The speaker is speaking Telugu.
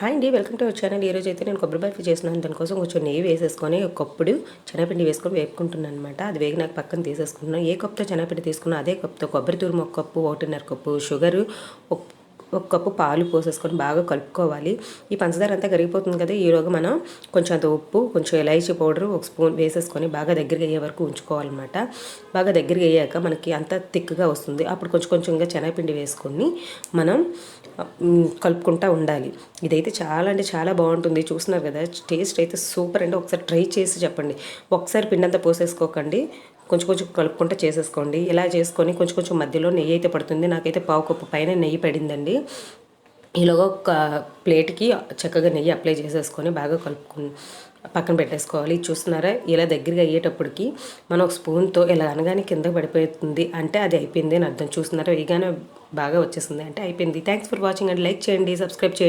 హాయ్ అండి వెల్కమ్ టు అవర్ ఛానల్. ఈరోజు అయితే నేను కొబ్బరి బర్ఫీ చేసినాను దానికోసం కొంచెం నెయ్యి వేసేసుకొని ఒక కప్పుడు వేసుకొని వేపుకుంటున్నాను అనమాట అది వేగి నాకు పక్కన తీసేసుకుంటున్నాను ఏ కప్తో చెనపిండి తీసుకున్నా అదే కప్తో కొబ్బరి తురుము ఒక కప్పు ఒకటిన్నర కప్పు షుగరు ఒక ఒక కప్పు పాలు పోసేసుకొని బాగా కలుపుకోవాలి. ఈ పంచదార అంతా కరిగిపోతుంది కదా ఈరోజు మనం కొంచెం అంత ఉప్పు కొంచెం ఇలాయచీ పౌడర్ ఒక స్పూన్ వేసేసుకొని బాగా దగ్గరికి అయ్యే వరకు ఉంచుకోవాలన్నమాట. బాగా దగ్గరికి అయ్యాక మనకి అంత థిక్గా వస్తుంది. అప్పుడు కొంచెం కొంచెంగా శనగపిండి వేసుకొని మనం కలుపుకుంటూ ఉండాలి. ఇదైతే చాలా అంటే చాలా బాగుంటుంది. చూస్తున్నారు కదా టేస్ట్ అయితే సూపర్ అండి. ఒకసారి ట్రై చేసి చెప్పండి. ఒకసారి పిండంతా పోసేసుకోకండి. కొంచెం కొంచెం కలుపుకుంటూ చేసేసుకోండి. ఇలా చేసుకొని కొంచెం కొంచెం మధ్యలో నెయ్యి అయితే పడుతుంది. నాకైతే పావు కప్పు పైన నెయ్యి పడిందండి. ఈలోగా ఒక ప్లేట్కి చక్కగా నెయ్యి అప్లై చేసేసుకొని బాగా కలుపుకుని పక్కన పెట్టేసుకోవాలి. చూస్తున్నారా? ఇలా దగ్గరగా అయ్యేటప్పటికి మనం ఒక స్పూన్తో ఇలా అనగానే కింద పడిపోతుంది అంటే అది అయిపోయింది అని అర్థం. చూస్తున్నారా? వేగానే బాగా వచ్చేసింది అంటే అయిపోయింది. Thanks for watching and like చేయండి సబ్స్క్రైబ్ చేయండి.